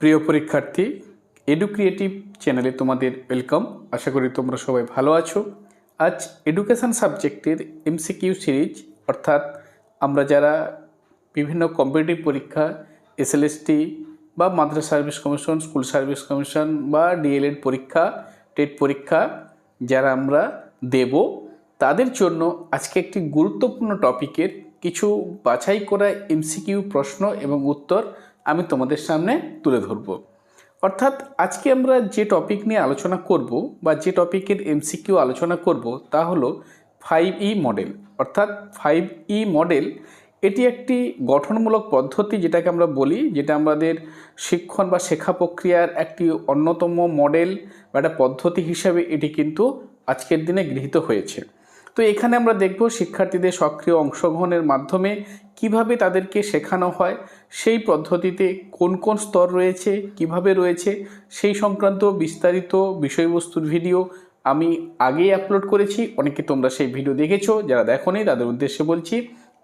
প্রিয় পরীক্ষার্থী এডুক্রিয়েটিভ চ্যানেলে তোমাদের ওয়েলকাম আশা করি তোমরা সবাই ভালো আছো। আজ এডুকেশন সাবজেক্টের এমসিকিউ সিরিজ অর্থাৎ আমরা যারা বিভিন্ন কম্পিটিটিভ পরীক্ষা এসএলএসটি বা মাদ্রাসা service commission school service commission বা ডিএলএড পরীক্ষা টেট পরীক্ষা যারা আমরা দেব, তাদের জন্য আজকে একটি গুরুত্বপূর্ণ টপিকের কিছু বাছাই করা এমসিকিউ প্রশ্ন এবং উত্তর আমি তোমাদের সামনে তুলে ধরব। অর্থাৎ আজকে আমরা যে টপিক নিয়ে আলোচনা করব বা যে টপিকের এমসিকিউ আলোচনা করব তা হলো ফাইভ ই মডেল অর্থাৎ ফাইভ ই মডেল এটি একটি গঠনমূলক পদ্ধতি যেটাকে আমরা বলি, যেটা আমাদের শিক্ষণ বা শেখা প্রক্রিয়ার একটি অন্যতম মডেল বা একটা পদ্ধতি হিসাবে এটি কিন্তু আজকের দিনে গৃহীত হয়েছে। তো এখানে আমরা দেখব শিক্ষার্থীদের সক্রিয় অংশগ্রহণের মাধ্যমে কীভাবে তাদেরকে শেখানো হয়, সেই পদ্ধতিতে কোন কোন স্তর রয়েছে, কীভাবে রয়েছে, সেই সংক্রান্ত বিস্তারিত বিষয়বস্তুর ভিডিও আমি আগেই আপলোড করেছি। অনেকে তোমরা সেই ভিডিও দেখেছ, যারা দেখোনি তাদের উদ্দেশ্যে বলছি,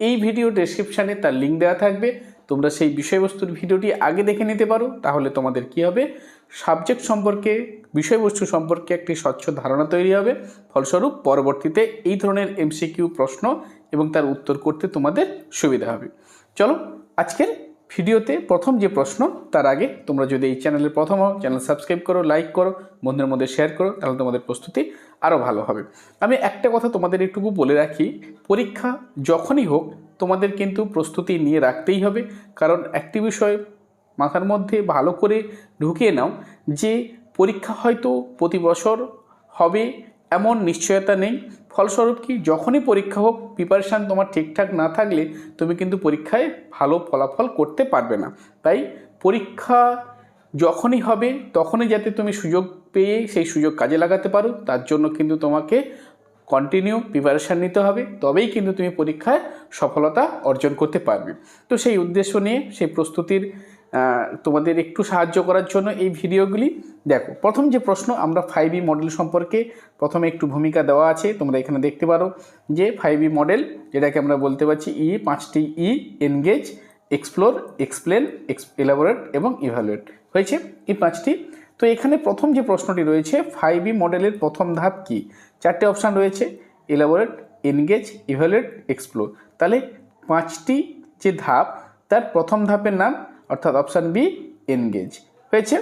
এই ভিডিও ডেসক্রিপশানে তার লিঙ্ক দেওয়া থাকবে। তোমরা সেই বিষয়বস্তুর ভিডিওটি আগে দেখে নিতে পারো, তাহলে তোমাদের কি হবে? সাবজেক্ট সম্পর্কে, বিষয়বস্তু সম্পর্কে একটি স্বচ্ছ ধারণা তৈরি হবে। ফলস্বরূপ, পরবর্তীতে এই ধরনের এমসিকিউ প্রশ্ন এবং তার উত্তর করতে তোমাদের সুবিধা হবে। চলো, আজকের ভিডিওতে প্রথম যে প্রশ্ন, তার আগে তোমরা যদি এই চ্যানেলের প্রথম হও, চ্যানেল সাবস্ক্রাইব করো, লাইক করো, বন্ধুদের মধ্যে শেয়ার করো, তাহলে তোমাদের প্রস্তুতি আরও ভালো হবে। আমি একটা কথা তোমাদের একটুকু বলে রাখি, পরীক্ষা যখনই হোক তোমাদের কিন্তু প্রস্তুতি নিয়ে রাখতেই হবে। কারণ একটি বিষয় মাথার মধ্যে ভালো করে ঢুকিয়ে নাও যে পরীক্ষা হয়তো প্রতি বছর হবে এমন নিশ্চয়তা নেই। ফলস্বরূপ কি যখনই পরীক্ষা হোক প্রিপারেশান তোমার ঠিকঠাক না থাকলে তুমি কিন্তু পরীক্ষায় ভালো ফলাফল করতে পারবে না। তাই পরীক্ষা যখনই হবে, তখনই যাতে তুমি সুযোগ পেয়ে সেই সুযোগ কাজে লাগাতে পারো, তার জন্য কিন্তু তোমাকে কন্টিনিউ প্রিপারেশান নিতে হবে, তবেই কিন্তু তুমি পরীক্ষায় সফলতা অর্জন করতে পারবে। তো সেই উদ্দেশ্য নিয়ে, সেই প্রস্তুতির তোমাদের একটু সাহায্য করার জন্য এই ভিডিওগুলি। দেখো, প্রথম যে প্রশ্ন, আমরা ফাইভ মডেল সম্পর্কে প্রথমে একটু ভূমিকা দেওয়া আছে, তোমরা এখানে দেখতে পারো যে ফাইভ মডেল যেটাকে আমরা বলতে পারছি ই পাঁচটি E engage explore explain ex elaborate এবং ইভ্যালুয়েট হয়েছে? এই পাঁচটি তো এখানে প্রথম যে প্রশ্নটি রয়েছে ফাইভ ই মডেলের প্রথম ধাপ কি? চারটে অপশান রয়েছে এলাবোরেট এনগেজ ইভ্যালুয়েট এক্সপ্লোর তাহলে পাঁচটি যে ধাপ, তার প্রথম ধাপের নাম, অর্থাৎ অপশান বি এনগেজ হয়েছে?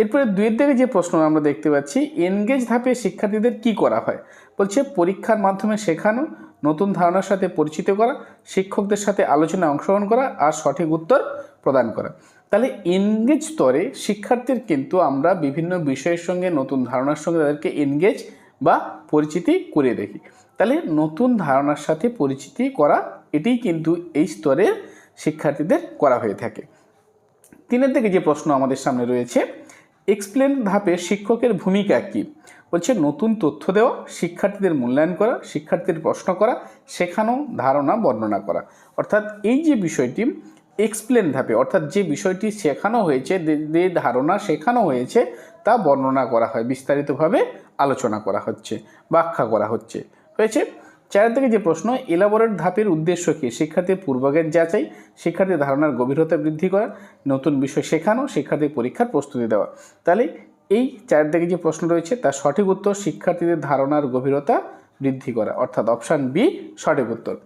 এরপরে দুইয়ের দিকে যে প্রশ্ন আমরা দেখতে পাচ্ছি এনগেজ ধাপে শিক্ষার্থীদের কি করা হয়? বলছে পরীক্ষার মাধ্যমে শেখানো, নতুন ধারণার সাথে পরিচিত করা, শিক্ষকদের সাথে আলোচনায় অংশগ্রহণ করা আর সঠিক উত্তর প্রদান করা। তাহলে এনগেজ স্তরে শিক্ষার্থীর কিন্তু আমরা বিভিন্ন বিষয়ের সঙ্গে, নতুন ধারণার সঙ্গে তাদেরকে এনগেজ বা পরিচিতি করে দেখি। তাহলে নতুন ধারণার সাথে পরিচিতি করা, এটিই কিন্তু এই স্তরের শিক্ষার্থীদের করা হয়ে থাকে। তিনের দিকে যে প্রশ্ন আমাদের সামনে রয়েছে এক্সপ্লেন ধাপে শিক্ষকের ভূমিকা কী? বলছে নতুন তথ্য দেওয়া, শিক্ষার্থীদের মূল্যায়ন করা শিক্ষার্থীদের প্রশ্ন করা, শেখানো, ধারণা, বর্ণনা করা। অর্থাৎ এই যে বিষয়টি এক্সপ্লেন ধাপে, অর্থাৎ যে বিষয়টি শেখানো হয়েছে, যে- ধারণা শেখানো হয়েছে, তা বর্ণনা করা হয়, বিস্তারিতভাবে আলোচনা করা হচ্ছে, ব্যাখ্যা করা হচ্ছে। হয়েছে? চারের থেকে যে প্রশ্ন এলাবোরেট ধাপের উদ্দেশ্য কী? শিক্ষার্থীর পূর্বজ্ঞান যাচাই শিক্ষার্থীর ধারণার গভীরতা বৃদ্ধি করা, নতুন বিষয় শেখানো শিক্ষার্থীর পরীক্ষার প্রস্তুতি দেওয়া। তাহলে এই চার দিকে যে প্রশ্ন রয়েছে, তার সঠিক উত্তর শিক্ষার্থীদের ধারণার গভীরতা বৃদ্ধি করা, অর্থাৎ অপশান বি সঠিক উত্তর।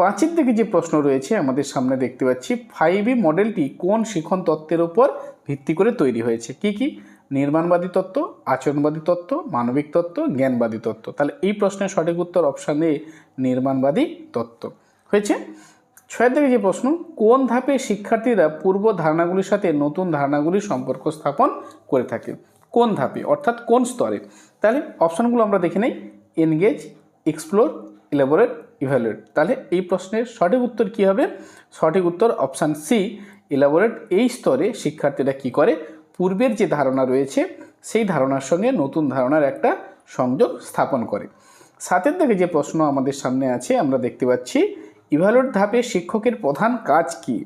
পাঁচের দিকে যে প্রশ্ন রয়েছে, আমাদের সামনে দেখতে পাচ্ছি ফাইভ ই মডেলটি কোন শিখন তত্ত্বের উপর ভিত্তি করে তৈরি হয়েছে? কি কি? নির্মাণবাদী তত্ত্ব, আচরণবাদী তত্ত্ব, মানবিক তত্ত্ব, জ্ঞানবাদী তত্ত্ব। তাহলে এই প্রশ্নের সঠিক উত্তর অপশান এ নির্মাণবাদী তত্ত্ব। হয়েছে? ছয়ের দিকে যে প্রশ্ন, কোন ধাপে শিক্ষার্থীরা পূর্ব ধারণাগুলির সাথে নতুন ধারণাগুলির সম্পর্ক স্থাপন করে থাকে? কোন ধাপে, অর্থাৎ কোন স্তরে? তাহলে অপশানগুলো আমরা দেখে নেই। এনগেজ এক্সপ্লোর ইলাবোরেট ইভ্যালুয়েট তাহলে এই প্রশ্নের সঠিক উত্তর কী হবে? সঠিক উত্তর অপশান সি ইলাবোরেট এই স্তরে শিক্ষার্থীরা কি করে? পূর্বের যে ধারণা রয়েছে, সেই ধারণার সঙ্গে নতুন ধারণার একটা সংযোগ স্থাপন করে। সাতের দিকে যে প্রশ্ন আমাদের সামনে আছে, আমরা দেখতে পাচ্ছি ইভ্যালুয়েট ধাপে শিক্ষকের প্রধান কাজ কি?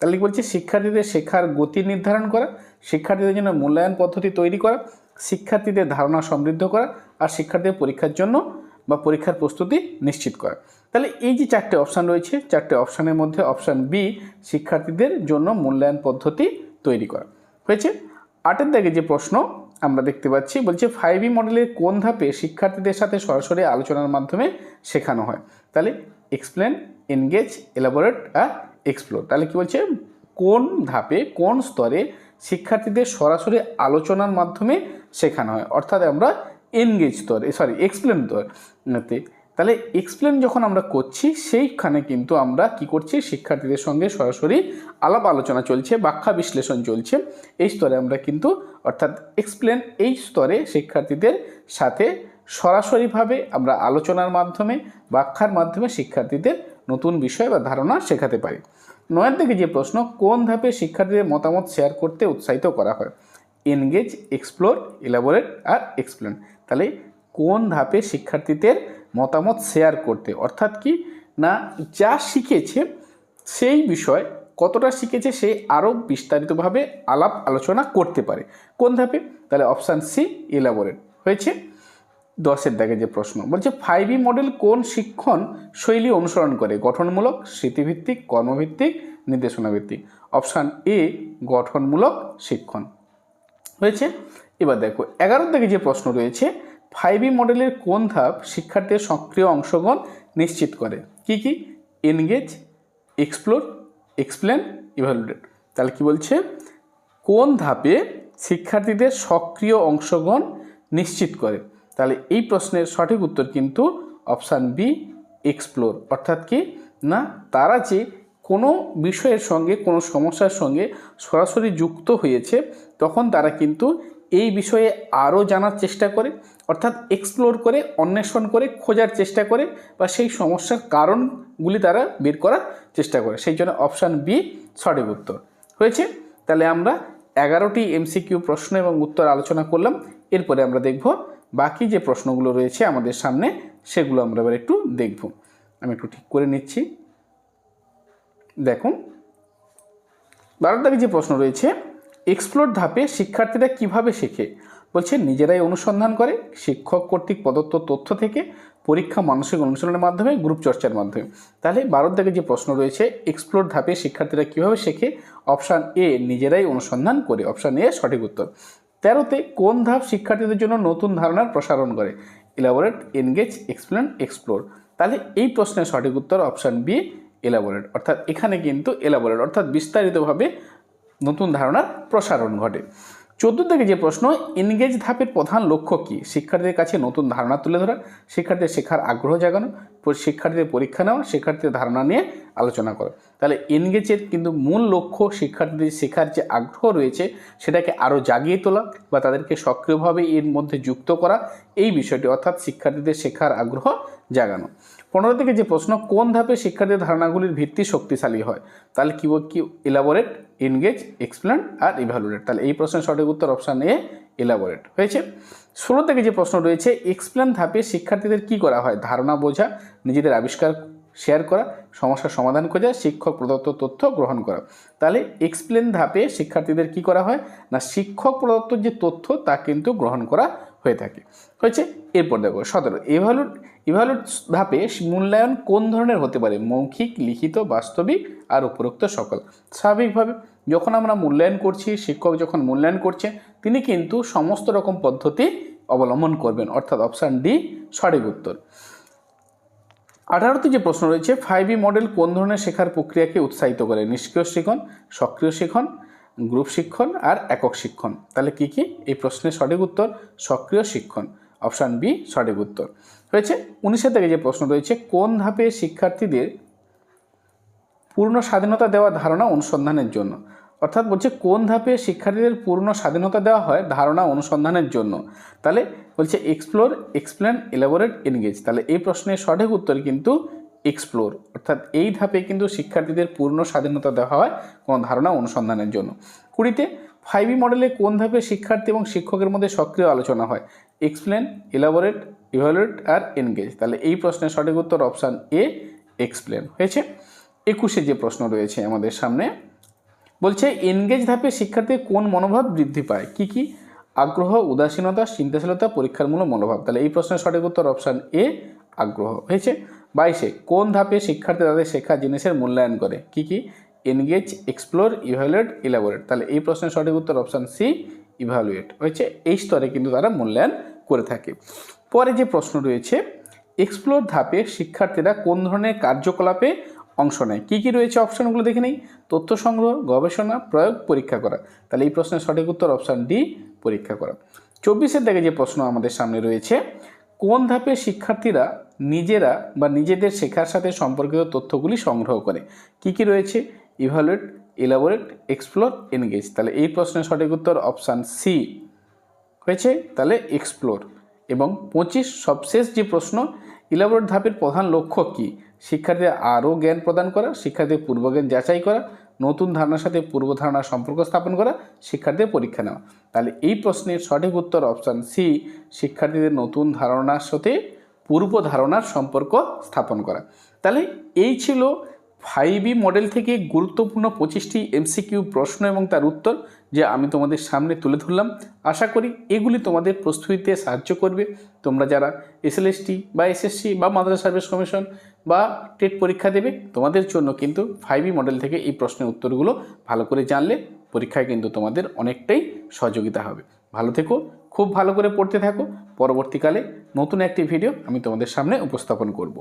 তাহলে বলছে শিক্ষার্থীদের শেখার গতি নির্ধারণ করা, শিক্ষার্থীদের জন্য মূল্যায়ন পদ্ধতি তৈরি করা, শিক্ষার্থীদের ধারণা সমৃদ্ধ করা, আর শিক্ষার্থীদের পরীক্ষার জন্য বা পরীক্ষার প্রস্তুতি নিশ্চিত করা। তাহলে এই যে চারটে অপশান রয়েছে, চারটে অপশানের মধ্যে অপশান বি শিক্ষার্থীদের জন্য মূল্যায়ন পদ্ধতি তৈরি করা। হয়েছে? আটের দাগে যে প্রশ্ন আমরা দেখতে পাচ্ছি, বলছে ফাইভ ই মডেলের কোন ধাপে শিক্ষার্থীদের সাথে সরাসরি আলোচনার মাধ্যমে শেখানো হয়? তাহলে এক্সপ্লেন এনগেজ এলাবোরেট আর এক্সপ্লোর তাহলে কি বলছে? কোন ধাপে, কোন স্তরে শিক্ষার্থীদের সরাসরি আলোচনার মাধ্যমে শেখানো হয়? অর্থাৎ আমরা এনগেজ স্তরে সরি এক্সপ্লেন স্তরে তাহলে এক্সপ্লেন যখন আমরা করছি, সেইখানে কিন্তু আমরা কি করছি? শিক্ষার্থীদের সঙ্গে সরাসরি আলাপ আলোচনা চলছে, ব্যাখ্যা বিশ্লেষণ চলছে। এই স্তরে আমরা কিন্তু, অর্থাৎ এক্সপ্লেন এই স্তরে শিক্ষার্থীদের সাথে সরাসরিভাবে আমরা আলোচনার মাধ্যমে, ব্যাখ্যার মাধ্যমে শিক্ষার্থীদের নতুন বিষয় বা ধারণা শেখাতে পারি। নয়ের থেকে যে প্রশ্ন, কোন ধাপে শিক্ষার্থীদের মতামত শেয়ার করতে উৎসাহিত করা হয়? এনগেজ এক্সপ্লোর ইলাবোরেট আর এক্সপ্লেন তাহলে কোন ধাপে শিক্ষার্থীদের মতামত শেয়ার করতে। অর্থাৎ কি? না, যা শিখেছে সেই বিষয় কতটা শিখেছে সে আরও বিস্তারিতভাবে আলাপ আলোচনা করতে পারে। কোন ধাপে? তাহলে অপশান সি ইলাবোরেট হয়েছে? দশের দাগে যে প্রশ্ন, বলছে ফাইভ ই মডেল কোন শিক্ষণ শৈলী অনুসরণ করে? গঠনমূলক, স্মৃতিভিত্তিক, কর্মভিত্তিক, নির্দেশনাভিত্তিক। অপশান এ গঠনমূলক, শিক্ষণ। হয়েছে? এবার দেখো, এগারোর থেকে যে প্রশ্ন রয়েছে ফাইভ ই মডেলের কোন ধাপ শিক্ষার্থীর সক্রিয় অংশগ্রহণ নিশ্চিত করে? কি কি? এনগেজ এক্সপ্লোর এক্সপ্লেন ইভালুয়েট তাহলে কি বলছে? কোন ধাপে শিক্ষার্থীদের সক্রিয় অংশগ্রহণ নিশ্চিত করে? তাহলে এই প্রশ্নের সঠিক উত্তর কিন্তু অপশান বি এক্সপ্লোর অর্থাৎ কি? না, তারা যে কোনো বিষয়ের সঙ্গে, কোনো সমস্যার সঙ্গে সরাসরি যুক্ত হয়েছে, তখন তারা কিন্তু এই বিষয়ে আরও জানার চেষ্টা করে, অর্থাৎ এক্সপ্লোর করে, অন্বেষণ করে, খোঁজার চেষ্টা করে বা সেই সমস্যার কারণগুলি তারা বের করার চেষ্টা করে। সেই জন্য অপশান বি সঠিক উত্তর। হয়েছে? তাহলে আমরা এগারোটি এমসিকিউ প্রশ্ন এবং উত্তর আলোচনা করলাম। এরপরে আমরা দেখব বাকি যে প্রশ্নগুলো রয়েছে আমাদের সামনে, সেগুলো আমরা এবার একটু দেখব। আমি একটু ঠিক করে নিচ্ছি। দেখুন, বারো তারিখ যে প্রশ্ন রয়েছে এক্সপ্লোর ধাপে শিক্ষার্থীরা কীভাবে শেখে? বলছে, নিজেরাই অনুসন্ধান করে, শিক্ষক কর্তৃক প্রদত্ত তথ্য থেকে পরীক্ষা মানসিক অনুশীলনের মাধ্যমে গ্রুপ চর্চার মাধ্যমে। তাহলে বারো থেকে যে প্রশ্ন রয়েছে এক্সপ্লোর ধাপে শিক্ষার্থীরা কীভাবে শেখে? অপশান এ নিজেরাই অনুসন্ধান করে। অপশান এ সঠিক উত্তর। তেরোতে, কোন ধাপ শিক্ষার্থীদের জন্য নতুন ধারণার প্রসারণ করে? ইলাবোরেট এনগেজ এক্সপ্লেন এক্সপ্লোর তাহলে এই প্রশ্নের সঠিক উত্তর অপশান বি এলাবোরেট অর্থাৎ এখানে কিন্তু এলাবোরেট অর্থাৎ বিস্তারিতভাবে নতুন ধারণার প্রসারণ ঘটে। চোদ্দ থেকে যে প্রশ্ন, এনগেজ ধাপের প্রধান লক্ষ্য কী? শিক্ষার্থীদের কাছে নতুন ধারণা তুলে ধরা, শিক্ষার্থীদের শেখার আগ্রহ জাগানো শিক্ষার্থীদের পরীক্ষা নেওয়া, শিক্ষার্থীদের ধারণা নিয়ে আলোচনা করা। তাহলে এনগেজের কিন্তু মূল লক্ষ্য শিক্ষার্থীদের শেখার যে আগ্রহ রয়েছে, সেটাকে আরও জাগিয়ে তোলা বা তাদেরকে সক্রিয়ভাবে এর মধ্যে যুক্ত করা, এই বিষয়টি অর্থাৎ শিক্ষার্থীদের শেখার আগ্রহ জাগানো। পনেরো থেকে যে প্রশ্ন, কোন ধাপে শিক্ষার্থীদের ধারণাগুলির ভিত্তি শক্তিশালী হয়? তাহলে কী কি ইলাবোরেট এনগেজ এক্সপ্লেন আর ইভ্যালুয়েট তাহলে এই প্রশ্নের সঠিক উত্তর অপশান এ এলাবোরেট হয়েছে? ষোলো থেকে যে প্রশ্ন রয়েছে এক্সপ্লেন ধাপে শিক্ষার্থীদের কি করা হয়? ধারণা বোঝা, নিজেদের আবিষ্কার শেয়ার করা, সমস্যার সমাধান খোঁজা, শিক্ষক প্রদত্ত তথ্য গ্রহণ করা। তাহলে এক্সপ্লেন ধাপে শিক্ষার্থীদের কি করা হয়? না, শিক্ষক প্রদত্ত যে তথ্য, তা কিন্তু গ্রহণ করা হয়ে থাকে। হয়েছে? এরপর দেখো, সতেরো। এভালুট ইভালুট ধাপে মূল্যায়ন কোন ধরনের হতে পারে? মৌখিক, লিখিত, বাস্তবিক আর উপরোক্ত সকল। স্বাভাবিকভাবে যখন আমরা মূল্যায়ন করছি, শিক্ষক যখন মূল্যায়ন করছে, তিনি কিন্তু সমস্ত রকম পদ্ধতি অবলম্বন করবেন, অর্থাৎ অপশান ডি সঠিক উত্তর। আঠারোতে যে প্রশ্ন রয়েছে ফাইভ ই মডেল কোন ধরনের শেখার প্রক্রিয়াকে উৎসাহিত করে? নিষ্ক্রিয় শিখন, সক্রিয় শিখন গ্রুপ শিক্ষণ আর একক শিক্ষণ তাহলে কি কি? এই প্রশ্নের সঠিক উত্তর, সক্রিয় শিক্ষণ অপশান বি সঠিক উত্তর। হয়েছে, উনিশের থেকে যে প্রশ্ন রয়েছে, কোন ধাপে শিক্ষার্থীদের পূর্ণ স্বাধীনতা দেওয়া ধারণা অনুসন্ধানের জন্য। অর্থাৎ বলছে, কোন ধাপে শিক্ষার্থীদের পূর্ণ স্বাধীনতা দেওয়া হয় ধারণা অনুসন্ধানের জন্য? তাহলে বলছে এক্সপ্লোর এক্সপ্লেন এলাবোরেট এনগেজ তাহলে এই প্রশ্নের সঠিক উত্তর কিন্তু এক্সপ্লোর অর্থাৎ এই ধাপে কিন্তু শিক্ষার্থীদের পূর্ণ স্বাধীনতা দেওয়া হয় কোনো ধারণা অনুসন্ধানের জন্য। কুড়িতে ফাইভ ই মডেলে কোন ধাপে শিক্ষার্থী এবং শিক্ষকের মধ্যে সক্রিয় আলোচনা হয়? এক্সপ্লেন এলাবোরেট ইভালুয়েট আর এনগেজ তাহলে এই প্রশ্নের সঠিক উত্তর অপশান এ এক্সপ্লেন হয়েছে? একুশে যে প্রশ্ন রয়েছে আমাদের সামনে, বলছে এনগেজ ধাপে শিক্ষার্থীর কোন মনোভাব বৃদ্ধি পায়? কি কি? আগ্রহ, উদাসীনতা, চিন্তাশীলতা পরীক্ষারমূলক মনোভাব? তাহলে এই প্রশ্নের সঠিক উত্তর অপশান এ, আগ্রহ। হয়েছে? বাইশে, কোন ধাপে শিক্ষার্থী তাদের শেখা জিনিসের মূল্যায়ন করে? কি কি? এনগেজ এক্সপ্লোর ইভ্যালুয়েট ইলাবোরেট তাহলে এই প্রশ্নের সঠিক উত্তর অপশান সি ইভ্যালুয়েট হয়েছে? এই স্তরে কিন্তু তারা মূল্যায়ন করে থাকে। পরে যে প্রশ্ন রয়েছে এক্সপ্লোর ধাপে শিক্ষার্থীরা কোন ধরনের কার্যকলাপে অংশ নেয়। কী কী রয়েছে অপশানগুলো দেখে নেই? তথ্য সংগ্রহ, গবেষণা, প্রয়োগ, পরীক্ষা করা। তাহলে এই প্রশ্নের সঠিক উত্তর অপশান ডি, পরীক্ষা করা। চব্বিশের দিকে যে প্রশ্ন আমাদের সামনে রয়েছে, কোন ধাপে শিক্ষার্থীরা নিজেরা বা নিজেদের শেখার সাথে সম্পর্কিত তথ্যগুলি সংগ্রহ করে? কি কি রয়েছে? ইভালুয়েট ইলাবোরেট এক্সপ্লোর এনগেজ তাহলে এই প্রশ্নের সঠিক উত্তর অপশান সি হয়েছে। তাহলে এক্সপ্লোর এবং পঁচিশ সবশেষ যে প্রশ্ন ইলাবোরেট ধাপের প্রধান লক্ষ্য কী? শিক্ষার্থীদের আরও জ্ঞান প্রদান করা, শিক্ষার্থীদের পূর্বজ্ঞান যাচাই করা, নতুন ধারণার সাথে পূর্ব ধারণার সম্পর্ক স্থাপন করা, শিক্ষার্থীদের পরীক্ষা নেওয়া। তাহলে এই প্রশ্নের সঠিক উত্তর অপশান সি, শিক্ষার্থীদের নতুন ধারণার সাথে পূর্ব ধারণার সম্পর্ক স্থাপন করা। তাহলে এই ছিল ফাইভ মডেল থেকে গুরুত্বপূর্ণ পঁচিশটি এমসিকিউ প্রশ্ন এবং তার উত্তর যে আমি তোমাদের সামনে তুলে ধরলাম। আশা করি এগুলি তোমাদের প্রস্তুতিতে সাহায্য করবে। তোমরা যারা এসএলএসটি বা এসএসসি বা মাদ্রাসা সার্ভিস কমিশন বা টেট পরীক্ষা দেবে তোমাদের জন্য কিন্তু ফাইভ মডেল থেকে এই প্রশ্নের উত্তরগুলো ভালো করে জানলে পরীক্ষায় কিন্তু তোমাদের অনেকটাই সহযোগিতা হবে। ভালো থেকো, খুব ভালো করে পড়তে থাকো। পরবর্তীকালে নতুন একটি ভিডিও আমি তোমাদের সামনে উপস্থাপন করব।